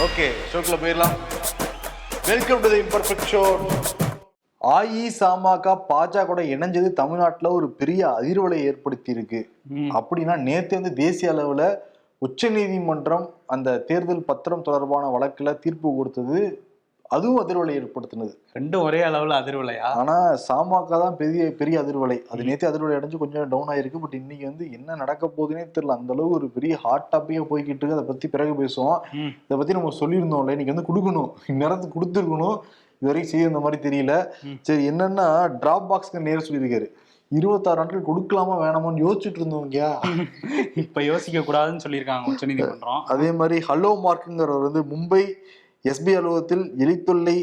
Okay ஷோக்குள்ள போயிடலாம். Welcome to the imperfect show அஇசமக பாஜக இணைஞ்சது தமிழ்நாட்டுல ஒரு பெரிய அதிர்வலை ஏற்படுத்தி இருக்கு அப்படின்னா நேத்து வந்து தேசிய அளவுல உச்சநீதிமன்றம் அந்த தேர்தல் பத்திரம் தொடர்பான வழக்குல தீர்ப்பு கொடுத்தது அதுவும் அதிர்வலை ஏற்படுத்தினது. ரெண்டும் ஒரே அளவுல அதிர்வலையா? ஆனா சமக தான் பெரிய பெரிய அதிர்வலை. அது நேத்து அதிர்வலை அடைஞ்சு கொஞ்சம் டவுன் ஆயிருக்கு. பட் இன்னைக்கு வந்து என்ன நடக்க போகுதுன்னே தெரியல. அந்த அளவு ஒரு பெரிய ஹாட் டாப்பிக்கா போய்கிட்டு இருக்கு. அதை பத்தி பிறகு பேசுவோம். இதை பத்தி நம்ம சொல்லியிருந்தோம்ல. இன்னைக்கு வந்து கொடுக்கணும். இந்நேரத்துக்கு கொடுத்துருக்கணும். இது வரைக்கும் செய்ய மாதிரி தெரியல. சரி என்னன்னா டிராப் பாக்ஸ்க்கு நேரம் சொல்லியிருக்காரு. இருபத்தாறு நாட்கள் கொடுக்கலாமா வேணாமான்னு யோசிச்சுட்டு இருந்தோங்க இப்ப யோசிக்க கூடாதுன்னு சொல்லியிருக்காங்க அதே மாதிரி ஹலோ மார்க்குங்கிறவர் வந்து மும்பை எஸ்பி அலுவலகத்தில் எலித்தொல்லை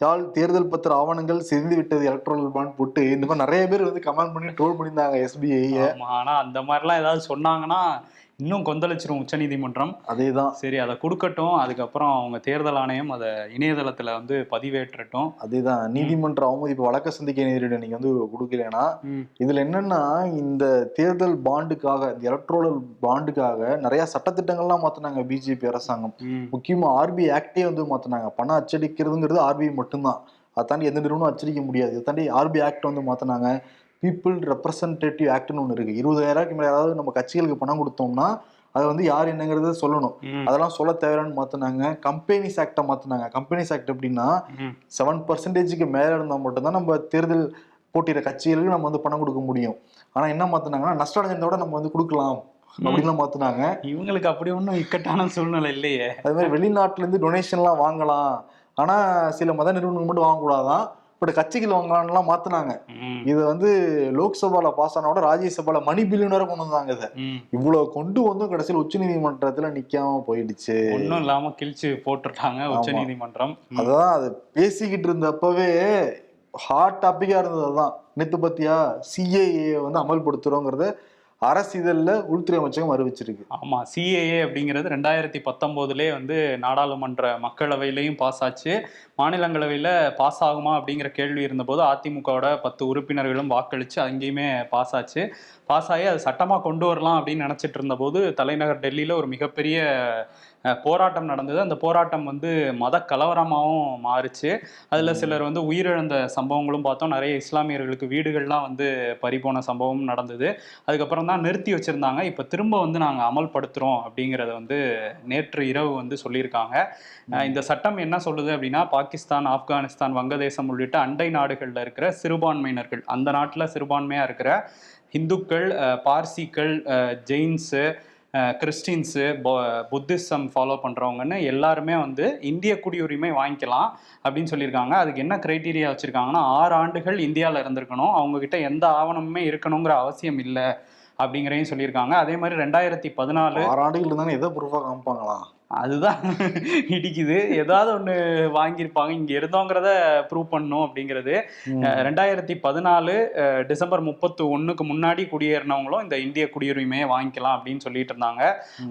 யால் தேர்தல் பத்திர ஆவணங்கள் சிதைந்து விட்டது எலக்ட்ரல் பாண்ட் போட்டு. இந்த மாதிரி நிறைய பேர் வந்து கமெண்ட் பண்ணி ட்ரோல் பண்ணியிருந்தாங்க எஸ்பிஐ ஆனா அந்த மாதிரிலாம் ஏதாவது சொன்னாங்கன்னா இன்னும் கொந்தளிச்சிரும் உச்சநீதிமன்றம் அதேதான். சரி அதை கொடுக்கட்டும். அதுக்கப்புறம் அவங்க தேர்தல் ஆணையம் அதை இணையதளத்துல வந்து பதிவேற்றட்டும். அதேதான். நீதிமன்ற அவமதிப்பு வழக்க சந்திக்க நேரிட நீங்க வந்து கொடுக்கலனா ம். இதுல என்னன்னா இந்த தேர்தல் பாண்டுக்காக இந்த எலக்ட்ரோலல் பாண்டுக்காக நிறைய சட்டத்திட்டங்கள்லாம் மாத்தினாங்க பிஜேபி அரசாங்கம். முக்கியமா ஆர்பி ஆக்டே வந்து மாத்தினாங்க. பணம் அச்சடிக்கிறதுங்கிறது ஆர்பிஐ மட்டும்தான். அதை தாண்டி எந்த நிறுவனம் அச்சடிக்க முடியாது. இதை தாண்டி ஆர்பி ஆக்ட் வந்து மாத்தினாங்க. பீப்புள் ரெப்ரசன்டேட்டிவ் ஆக்ட்னு ஒன்று இருக்கு. இருபதாயிரம் மேலே யாராவது நம்ம கட்சிகளுக்கு பணம் கொடுத்தோம்னா அதை வந்து யார் என்னங்கிறத சொல்லணும். அதெல்லாம் சொல்ல தேவையானு மாத்தினாங்க. கம்பெனிஸ் ஆக்டை மாத்தினாங்க. கம்பெனிஸ் ஆக்ட் எப்படின்னா ம். செவன் பர்சன்டேஜுக்கு மேல இருந்தா மட்டும்தான் நம்ம தேர்தல் போட்டியிட கட்சிகளுக்கு நம்ம வந்து பணம் கொடுக்க முடியும். ஆனா என்ன மாத்தினாங்கன்னா நஷ்டம் அடைஞ்சதோட நம்ம வந்து கொடுக்கலாம் அப்படின்லாம் மாத்தினாங்க. இவங்களுக்கு அப்படி ஒண்ணும் இக்கட்டான சூழ்நிலை இல்லையே. அது மாதிரி வெளிநாட்டுல இருந்து டொனேஷன்லாம் வாங்கலாம். ஆனா சில மத நிறுவனங்கள் மட்டும் வாங்கக்கூடாதான். பட் கட்சிகள் வாங்கலாம்லாம் மாத்தினாங்க. இதை வந்து லோக்சபால பாஸ் ஆனோட ராஜ்யசபால மணி பில்லியன் வரை கொண்டு வந்தாங்க இதை. இவ்வளவு கொண்டு வந்தும் கடைசியில் உச்சநீதிமன்றத்துல நிக்காம போயிடுச்சு ஒண்ணும் இல்லாம கிழிச்சு போட்டுட்டாங்க உச்சநீதிமன்றம் ம். அதான் அது பேசிக்கிட்டு இருந்தப்பவே ஹாட் டாபிக்கா இருந்தது அதான் நேத்து பத்தியா சிஏஏ வந்து அமல்படுத்துறோங்கிறத அரசு இதழில் உள்துறை அமைச்சகம் அறிவிச்சிருக்கு. ஆமாம் சிஏஏ அப்படிங்கிறது ரெண்டாயிரத்தி பத்தொம்போதுலேயே வந்து நாடாளுமன்ற மக்களவையிலையும் பாஸ் ஆச்சு. மாநிலங்களவையில் பாஸ் ஆகுமா அப்படிங்கிற கேள்வி இருந்தபோது அதிமுகவோட பத்து உறுப்பினர்களும் வாக்களித்து அங்கேயுமே பாஸ் ஆச்சு. பாஸ் ஆகி அது சட்டமா கொண்டு வரலாம் அப்படின்னு நினைச்சிட்டு இருந்தபோது தலைநகர் டெல்லியில ஒரு மிகப்பெரிய போராட்டம் நடந்தது. அந்த போராட்டம் வந்து மத கலவரமாகவும் மாறுச்சு. அதுல சிலர் வந்து உயிரிழந்த சம்பவங்களும் பார்த்தோம். நிறைய இஸ்லாமியர்களுக்கு வீடுகள்லாம் வந்து பறிபோன சம்பவம் நடந்தது. அதுக்கப்புறம் தான் நிறுத்தி வச்சிருந்தாங்க. இப்போ திரும்ப வந்து நாங்கள் அமல்படுத்துகிறோம் அப்படிங்கிறத வந்து நேற்று இரவு வந்து சொல்லியிருக்காங்க. இந்த சட்டம் என்ன சொல்லுது அப்படின்னா பாகிஸ்தான் ஆப்கானிஸ்தான் வங்கதேசம் உள்ளிட்ட அண்டை நாடுகளில் இருக்கிற சிறுபான்மையினர்கள் அந்த நாட்டில் சிறுபான்மையாக இருக்கிற ஹிந்துக்கள் பார்சிக்கள் ஜெயின்ஸு கிறிஸ்டின்ஸு புத்திசம் ஃபாலோ பண்ணுறவங்கன்னு எல்லாருமே வந்து இந்திய குடியுரிமை வாங்கிக்கலாம் அப்படின்னு சொல்லியிருக்காங்க. அதுக்கு என்ன க்ரைட்டீரியா வச்சுருக்காங்கன்னா ஆறு ஆண்டுகள் இந்தியாவில் இருந்திருக்கணும். அவங்கக்கிட்ட எந்த ஆவணமுமே இருக்கணுங்கிற அவசியம் இல்லை அப்படிங்கிறதையும் சொல்லியிருக்காங்க. அதே மாதிரி ரெண்டாயிரத்தி பதினாலு ஆறு ஆண்டுகள் இருந்தாலும் எதை ப்ரூஃபாக காமிப்பாங்களா அதுதான் இடிக்குது. ஏதாவது ஒன்று வாங்கியிருப்பாங்க. இங்கே இருந்தோங்கிறத ப்ரூவ் பண்ணணும் அப்படிங்கிறது. ரெண்டாயிரத்தி பதினாலு டிசம்பர் முப்பத்து ஒன்றுக்கு முன்னாடி குடியேறினவங்களும் இந்த இந்திய குடியுரிமையை வாங்கிக்கலாம் அப்படின்னு சொல்லிட்டு இருந்தாங்க.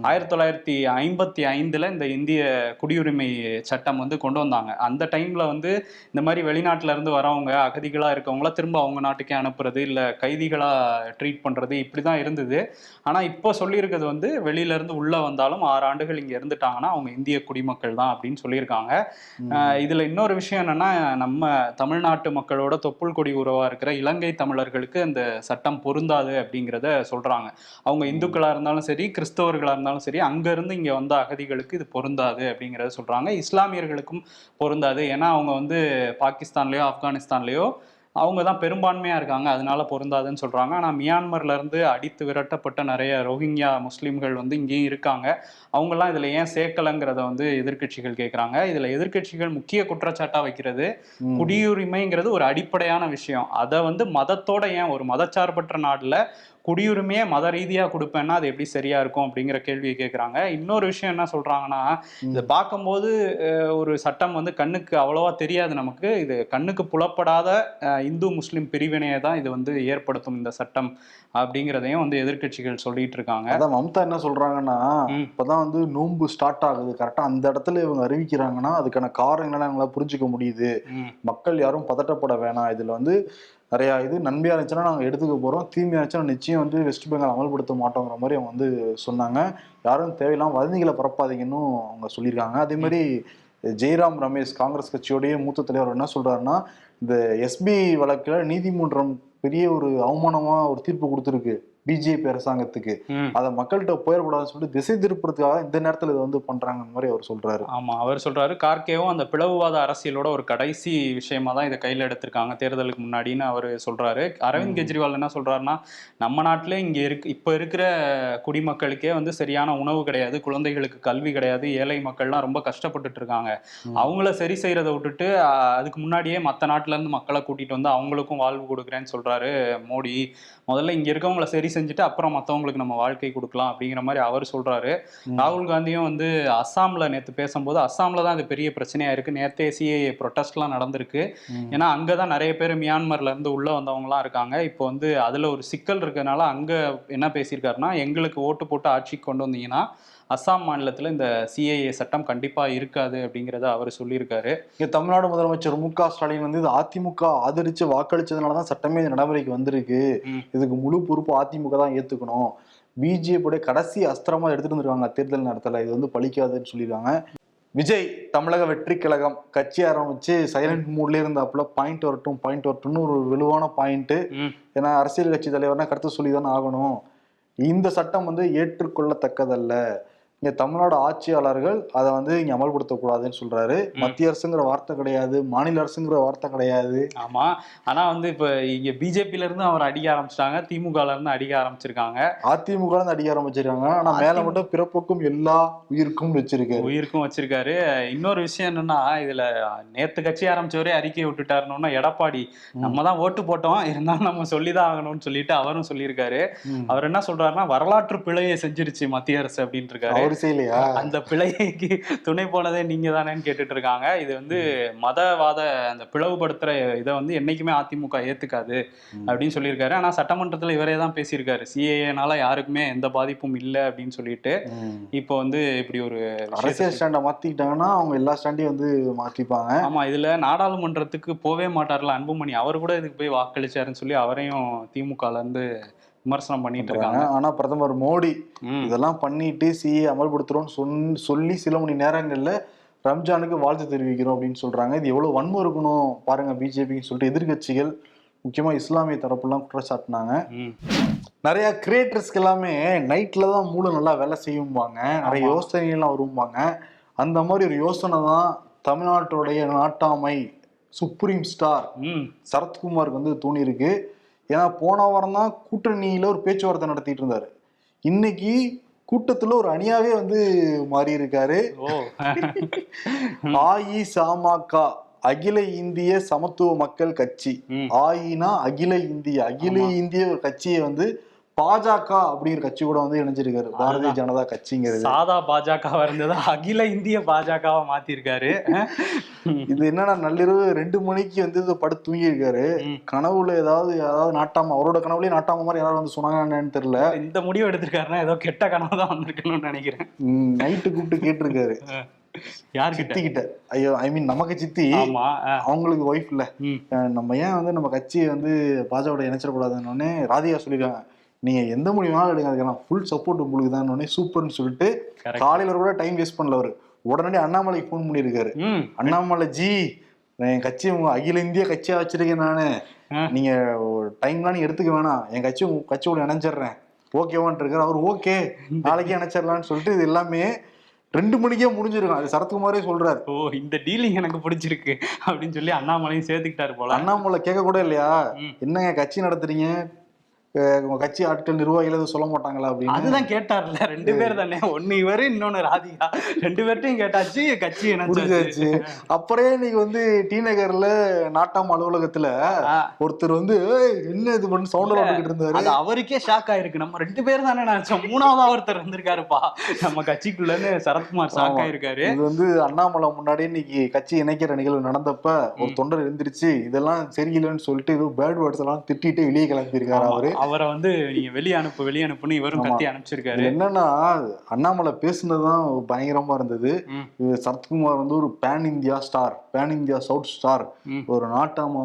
ஆயிரத்தி தொள்ளாயிரத்தி ஐம்பத்தி ஐந்தில் இந்த இந்திய குடியுரிமை சட்டம் வந்து கொண்டு வந்தாங்க. அந்த டைமில் வந்து இந்த மாதிரி வெளிநாட்டுல இருந்து வரவங்க அகதிகளாக இருக்கவங்கள திரும்ப அவங்க நாட்டுக்கே அனுப்புறது இல்லை கைதிகளாக ட்ரீட் பண்ணுறது இப்படி தான் இருந்தது. ஆனால் இப்போ சொல்லியிருக்கிறது வந்து வெளியிலேருந்து உள்ளே வந்தாலும் ஆறு ஆண்டுகள் இங்கே இருந்துட்டாங்கன்னா அவங்க இந்திய குடிமக்கள் தான் அப்படின்னு சொல்லியிருக்காங்க. இதுல இன்னொரு விஷயம் என்னன்னா நம்ம தமிழ்நாட்டு மக்களோட தொப்புள் கொடி உறவா இருக்கிற இலங்கை தமிழர்களுக்கு அந்த சட்டம் பொருந்தாது அப்படிங்கிறத சொல்றாங்க. அவங்க இந்துக்களா இருந்தாலும் சரி கிறிஸ்தவர்களா இருந்தாலும் சரி அங்க இருந்து இங்க வந்த அகதிகளுக்கு இது பொருந்தாது அப்படிங்கிறத சொல்றாங்க. இஸ்லாமியர்களுக்கும் பொருந்தாது. ஏன்னா அவங்க வந்து பாகிஸ்தான்லயோ ஆப்கானிஸ்தான்லயோ அவங்க தான் பெரும்பான்மையா இருக்காங்க அதனால பொருந்தாதுன்னு சொல்றாங்க. ஆனா மியான்மர்ல இருந்து அடித்து விரட்டப்பட்ட நிறைய ரோஹிங்யா முஸ்லிம்கள் வந்து இங்கேயும் இருக்காங்க. அவங்கெல்லாம் இதுல ஏன் சேர்க்கலங்கிறத வந்து எதிர்க்கட்சிகள் கேட்குறாங்க இதுல எதிர்க்கட்சிகள் முக்கிய குற்றச்சாட்டா வைக்கிறது. குடியுரிமைங்கிறது ஒரு அடிப்படையான விஷயம். அதை வந்து மதத்தோட ஏன் ஒரு மதச்சார்பற்ற நாடுல குடியுரிமையை மத ரீதியா கொடுப்பேன்னா அது எப்படி சரியா இருக்கும் அப்படிங்கிற கேள்வியை கேட்குறாங்க இன்னொரு விஷயம் என்ன சொல்றாங்கன்னா இதை பார்க்கும்போது ஒரு சட்டம் வந்து கண்ணுக்கு அவ்வளவா தெரியாது நமக்கு. இது கண்ணுக்கு புலப்படாத இந்து முஸ்லிம் பிரிவினையை தான் இது வந்து ஏற்படுத்தும் இந்த சட்டம் அப்படிங்கிறதையும் வந்து எதிர்க்கட்சிகள் சொல்லிட்டு இருக்காங்க. அதான் மம்தா என்ன சொல்றாங்கன்னா ம். இப்பதான் வந்து நோன்பு ஸ்டார்ட் ஆகுது. கரெக்டா அந்த இடத்துல இவங்க அறிவிக்கிறாங்கன்னா அதுக்கான காரணங்களை அவங்களால புரிஞ்சுக்க முடியுது. மக்கள் யாரும் பதட்டப்பட வேணாம். இதுல வந்து நிறைய இது நன்மையா இருந்துச்சுன்னா நாங்கள் எடுத்துக்க போறோம். தீமையா இருந்துச்சுன்னா நிச்சயம் வந்து வெஸ்ட் பெங்கால் அமல்படுத்த மாட்டோங்கிற மாதிரி அவங்க வந்து சொன்னாங்க. யாரும் தேவையில்லாம வதந்திகளை பரப்பாதீங்கன்னு அவங்க சொல்லியிருக்காங்க. அதே மாதிரி ஜெய்ராம் ரமேஷ் காங்கிரஸ் கட்சியோடைய மூத்த தலைவர் என்ன சொல்றாருன்னா இந்த எஸ்பி வழக்கில் நீதிமன்றம் பெரிய ஒரு அவமானமா ஒரு தீர்ப்பு கொடுத்துருக்கு. பிஜேபி அரசாங்கத்துக்கு. அதை மக்கள்கிட்ட போயிடக்கூடாதுன்னு சொல்லிட்டு திசை திருப்புறதுக்காக இந்த நேரத்துல இதை வந்து பண்றாங்க மாதிரி அவர் சொல்றாரு. ஆமா அவர் சொல்றாரு. கார்கேவும் அந்த பிளவுவாத அரசியலோட ஒரு கடைசி விஷயமா தான் இதை கையில எடுத்திருக்காங்க. தேர்தலுக்கு முன்னாடின்னு அவர் சொல்றாரு. அரவிந்த் கெஜ்ரிவால் என்ன சொல்றாருன்னா நம்ம நாட்டிலே இங்க இருக்கு இப்ப இருக்கிற குடிமக்களுக்கே வந்து சரியான உணவு கிடையாது குழந்தைகளுக்கு கல்வி கிடையாது ஏழை மக்கள்லாம் ரொம்ப கஷ்டப்பட்டுட்டு இருக்காங்க. அவங்கள சரி செய்யறதை விட்டுட்டு அதுக்கு முன்னாடியே மத்த நாட்டுல இருந்து மக்களை கூட்டிட்டு வந்து அவங்களுக்கும் வாழ்வு கொடுக்குறேன்னு சொல்றாரு மோடி. முதல்ல இங்க இருக்கவங்கள சரி செஞ்சுட்டு அப்புறம் மத்தவங்களுக்கு நம்ம வாழ்க்கை கொடுக்கலாம் அப்படிங்கிற மாதிரி அவர் சொல்றாரு. ராகுல் காந்தியும் வந்து அஸ்ஸாம்ல நேத்து பேசும்போது அஸ்ஸாம்ல தான் இது பெரிய பிரச்சனையா இருக்கு நேத்தே சிஏஏ ப்ரொட்டஸ்ட்லாம் நடந்திருக்கு. ஏன்னா அங்கதான் நிறைய பேர் மியான்மர்ல இருந்து உள்ள வந்தவங்கலாம் இருக்காங்க இப்போ வந்து அதுல ஒரு சிக்கல் இருக்கறனால அங்க என்ன பேசியிருக்காருன்னா எங்களுக்கு ஓட்டு போட்டு ஆட்சிக்கு கொண்டு வந்தீங்கன்னா அஸ்ஸாம் மாநிலத்துல இந்த சிஏஏ சட்டம் கண்டிப்பா இருக்காது அப்படிங்கறத அவர் சொல்லியிருக்காரு. இங்க தமிழ்நாடு முதலமைச்சர் மு க ஸ்டாலின் வந்து இது அதிமுக ஆதரிச்சு வாக்களிச்சதுனால தான் சட்டமே இந்த நடைமுறைக்கு வந்திருக்கு. இதுக்கு முழு பொறுப்பு அதிமுக தான் ஏத்துக்கணும். பிஜேபியோட கடைசி அஸ்திரமா எடுத்துட்டு வந்திருக்காங்க தேர்தல் நேரத்துல. இது வந்து பலிக்காதுன்னு சொல்லியிருக்காங்க விஜய் தமிழக வெற்றி கழகம் கட்சி ஆரம்பிச்சு சைலண்ட் மூட்ல இருந்தாப்புல பாயிண்ட் வரட்டும் பாயிண்ட் வரட்டும்னு ஒரு வலுவான பாயிண்ட். ஏன்னா அரசியல் கட்சி தலைவர்னா கருத்து சொல்லி தானே ஆகணும். இந்த சட்டம் வந்து ஏற்றுக்கொள்ளத்தக்கதல்ல. இங்க தமிழ்நாடு ஆட்சியாளர்கள் அதை வந்து இங்க அமல்படுத்தக்கூடாதுன்னு சொல்றாரு. மத்திய அரசுங்கிற வார்த்தை கிடையாது மாநில அரசுங்கிற வார்த்தை கிடையாது. ஆமா. ஆனா வந்து இப்ப இங்க பிஜேபில இருந்து அவர் அடிக்க ஆரம்பிச்சிட்டாங்க திமுகல இருந்து அடிக்க ஆரம்பிச்சிருக்காங்க. அதிமுக இருந்து அடிக்க ஆரம்பிச்சிருக்காங்க. ஆனா மேல மட்டும் பிறப்புக்கும் எல்லா உயிருக்கும் வச்சிருக்காரு. உயிருக்கும் வச்சிருக்காரு. இன்னொரு விஷயம் என்னன்னா இதுல நேத்து கட்சி ஆரம்பிச்சவரே அறிக்கை விட்டுட்டாருன்னா எடப்பாடி. நம்ம தான் ஓட்டு போட்டோம் இருந்தாலும் நம்ம சொல்லிதான் ஆகணும்னு சொல்லிட்டு அவரும் சொல்லியிருக்காரு. அவர் என்ன சொல்றாருன்னா வரலாற்று பிழையை செஞ்சிருச்சு மத்திய அரசு அப்படின்ட்டு இருக்காரு. அவரு செய்யலையா? அந்த பிழைக்கு துணை போனதே நீங்க தானேன்னு கேட்டுட்டு இருக்காங்க இது வந்து மதவாத அந்த பிளவுபடுத்துற இதை வந்து என்னைக்குமே அதிமுக ஏத்துக்காது. அப்படின்னு சொல்லியிருக்காரு. ஆனா சட்டமன்றத்துல இவரே தான் பேசியிருக்காரு. சிஏஏனால யாருக்குமே எந்த பாதிப்பும் இல்லை அப்படின்னு சொல்லிட்டு. இப்போ வந்து இப்படி ஒரு அரசியல் ஸ்டாண்டை மாத்திக்கிட்டாங்கன்னா அவங்க எல்லா ஸ்டாண்டையும் வந்து மாத்திப்பாங்க ஆமா இதுல நாடாளுமன்றத்துக்கு போவே மாட்டார்ல அன்புமணி. அவர் கூட இதுக்கு போய் வாக்களிச்சாருன்னு சொல்லி அவரையும் திமுகல இருந்து விமர்சனம் பண்ணிட்டு இருக்காங்க ஆனா பிரதமர் மோடி. இதெல்லாம் பண்ணிட்டு சிஏ அமல்படுத்துறோம்னு சொன்- சொல்லி சில மணி நேரங்கள்ல ரம்ஜானுக்கு வாழ்த்து தெரிவிக்கிறோம் அப்படின்னு சொல்றாங்க இது எவ்வளவு வன்மம் இருக்கணும் பாருங்க பிஜேபின்னு சொல்லிட்டு எதிர்க்கட்சிகள் முக்கியமா இஸ்லாமிய தரப்புலாம் குற்றச்சாட்டினாங்க. நிறைய கிரியேட்டர்ஸ்க்கு எல்லாமே நைட்ல தான் மூளை நல்லா வேலை செய்யும்பாங்க நிறைய. யோசனைகள்லாம் வரும்பாங்க அந்த மாதிரி ஒரு யோசனை தான் தமிழ்நாட்டுடைய நாட்டாமை சுப்ரீம் ஸ்டார். சரத்குமாருக்கு வந்து தோணி இருக்கு ஏன்னா போன வாரம் தான் கூட்டணியில ஒரு பேச்சுவார்த்தை நடத்திட்டு இருந்தாரு இன்னைக்கு கூட்டத்துல ஒரு அணியாவே வந்து மாறி இருக்காரு அஇசமக அகில இந்திய சமத்துவ மக்கள் கட்சி. ஆயினா அகில இந்திய அகில. இந்திய கட்சியை வந்து பாஜக அப்படிங்கிற கட்சி கூட வந்து இணைஞ்சிருக்காரு. பாரதிய ஜனதா கட்சிங்கிறது. சாதா பாஜகவா இருந்தது? அகில இந்திய பாஜகவா மாத்திருக்காரு. இது என்னன்னா நள்ளிரவு ரெண்டு மணிக்கு வந்து இதை படுத்து தூங்கி இருக்காரு ம். கனவுல ஏதாவது ஏதாவது நாட்டாம அவரோட கனவுலயே நாட்டாம மாதிரி யாராவது வந்து சொன்னாங்கன்னு தெரியல. இந்த முடிவு எடுத்திருக்காருன்னா ஏதோ கெட்ட கனவு தான் வந்திருக்கணும்னு நினைக்கிறேன். நைட்டு கூப்பிட்டு கேட்டிருக்காரு. யார்கிட்ட? சித்தி கிட்ட ஐயோ ஐ மீன் நமக்கு சித்தி. அவங்களுக்கு ஒய்ஃப் இல்ல. நம்ம ஏன் வந்து நம்ம கட்சியை வந்து பாஜகவோட இணைச்சிடக்கூடாதுன்னு ராதிகா சொல்லியிருக்காங்க நீங்க எந்த முடிவு வேணாலும் எடுங்க. அதுக்கெல்லாம் ஃபுல் சப்போர்ட் உங்களுக்கு தான் சூப்பர்னு சொல்லிட்டு. காலையில கூட டைம் வேஸ்ட் பண்ணல அவரு. உடனடி அண்ணாமலைக்கு ஃபோன் பண்ணியிருக்காரு. அண்ணாமலை ஜி நான் என் கட்சி உங்க அகில இந்திய கட்சியா வச்சிருக்கேன் நானு. நீங்க டைம்லாம் நீங்க எடுத்துக்க வேணாம். என் கட்சி உங்க கட்சியோட இணைஞ்சிடுறேன். ஓகேவான் இருக்காரு. அவர் ஓகே நாளைக்கே இணைச்சிடலாம்னு சொல்லிட்டு இது எல்லாமே ரெண்டு மணிக்கே முடிஞ்சிருக்கும். அது சரத்குமாரே சொல்றாரு. ஓ இந்த டீலிங் எனக்கு பிடிச்சிருக்கு அப்படின்னு சொல்லி அண்ணாமலையும் சேர்த்துக்கிட்டாரு போல. அண்ணாமலை கேட்க கூட இல்லையா. என்னங்க கட்சி நடத்துறீங்க? கட்சி ஆட்கள் நிர்வாகிகள் எதுவும் சொல்ல மாட்டாங்களா அப்படின்னு? அதுதான் கேட்டார்ல. ரெண்டு பேர் தானே ஒண்ணு இவரு இன்னொன்னு ராதிகா. ரெண்டு பேர்ட்டையும் கேட்டாச்சு கட்சி புரிஞ்சாச்சு இணைச்சாச்சு அப்புறே இன்னைக்கு வந்து டி நகர்ல நாட்டாம் அலுவலகத்துல ஒருத்தர் வந்து "ஏய், என்ன இது பண்ணி? சவுண்ட் போட்டுக்கிட்டு இருந்தாரு. அது அவருக்கே ஷாக் ஆயிருக்கு. நம்ம ரெண்டு பேர் தானே நினைச்சோம் மூணாவதா ஒருத்தர் வந்திருக்காருப்பா. நம்ம கட்சிக்குள்ளன்னு சரத்குமார் ஷாக். ஆயிருக்காரு. இது வந்து அண்ணாமலை முன்னாடி இன்னைக்கு கட்சி இணைக்கிற நிகழ்வு நடந்தப்ப ஒரு தொண்டர் எழுந்திருச்சு இதெல்லாம் சரியில்லைன்னு சொல்லிட்டு ஏதோ பேட் வேர்ட்ஸ் எல்லாம் திட்டிட்டு வெளியே கிளம்பியிருக்காரு. அவரு. அவரை வந்து நீங்க வெளியே அனுப்பு வெளியே அனுப்புன்னு இவரும். கத்தி அனுப்பிச்சிருக்காரு. என்னன்னா அண்ணாமலை பேசுனதுதான் பயங்கரமா இருந்தது. சரத்குமார் வந்து ஒரு pan India star pan India south star. ஒரு நாட்டாம